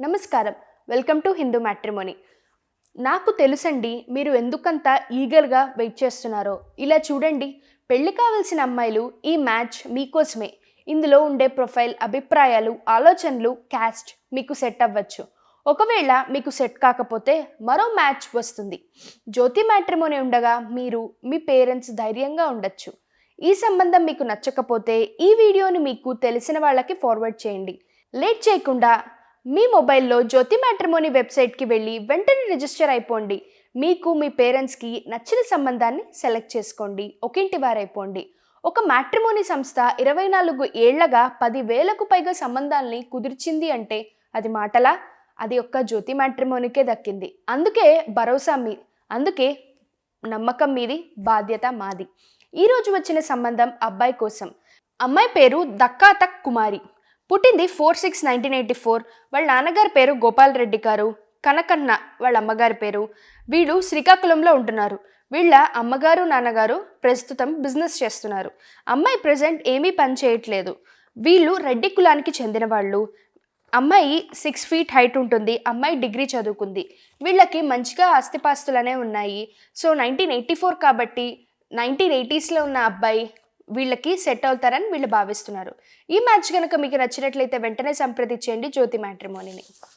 నమస్కారం. Welcome to Hindu matrimony. నాకు తెలుసండి మీరు ఎందుకంత ఈగర్గా వెయిట్ చేస్తున్నారో. ఇలా చూడండి పెళ్ళి కావాల్సిన అమ్మాయిలు ఈ మ్యాచ్ మీకోసమే. ఇందులో ఉండే ప్రొఫైల్ అభిప్రాయాలు ఆలోచనలు క్యాస్ట్ మీకు సెట్ అవ్వచ్చు. ఒకవేళ మీకు సెట్ కాకపోతే మరో మ్యాచ్ వస్తుంది. జ్యోతి మ్యాట్రిమోనీ ఉండగా మీరు మీ పేరెంట్స్ ధైర్యంగా ఉండొచ్చు. ఈ సంబంధం మీకు నచ్చకపోతే ఈ వీడియోని మీకు తెలిసిన వాళ్ళకి ఫార్వర్డ్ చేయండి. లేట్ చేయకుండా మీ మొబైల్లో జ్యోతి మ్యాట్రిమోనీ వెబ్సైట్కి వెళ్ళి వెంటనే రిజిస్టర్ అయిపోండి. మీకు మీ పేరెంట్స్కి నచ్చిన సంబంధాన్ని సెలెక్ట్ చేసుకోండి. ఒకింటి వారైపోండి. ఒక మ్యాట్రిమోనీ సంస్థ ఇరవై నాలుగు ఏళ్ళగా పదివేలకు పైగా సంబంధాల్ని కుదిర్చింది అంటే అది మాటలా? అది ఒక్క జ్యోతి మ్యాట్రిమోనికే దక్కింది. అందుకే భరోసా మీ అందుకే నమ్మకం మీది బాధ్యత మాది. ఈరోజు వచ్చిన సంబంధం అబ్బాయి కోసం. అమ్మాయి పేరు దక్కాతక్ కుమారి. పుట్టింది four six nineteen eighty four. వాళ్ళ నాన్నగారి పేరు గోపాల్ రెడ్డి గారు కనకన్న వాళ్ళ అమ్మగారి పేరు. వీళ్ళు శ్రీకాకుళంలో ఉంటున్నారు. వీళ్ళ అమ్మగారు నాన్నగారు ప్రస్తుతం బిజినెస్ చేస్తున్నారు. అమ్మాయి ప్రజెంట్ ఏమీ పని చేయట్లేదు. వీళ్ళు రెడ్డి కులానికి చెందిన వాళ్ళు. అమ్మాయి సిక్స్ ఫీట్ హైట్ ఉంటుంది. అమ్మాయి డిగ్రీ చదువుకుంది. వీళ్ళకి మంచిగా ఆస్తిపాస్తులనే ఉన్నాయి. సో నైన్టీన్ ఎయిటీ ఫోర్ కాబట్టి నైన్టీన్ ఎయిటీస్లో ఉన్న అబ్బాయి వీళ్ళకి సెట్ అవుతారని వీళ్ళు భావిస్తున్నారు. ఈ మ్యాచ్ కనుక మీకు నచ్చినట్లయితే వెంటనే సంప్రదించండి జ్యోతి మ్యాట్రిమోనీని.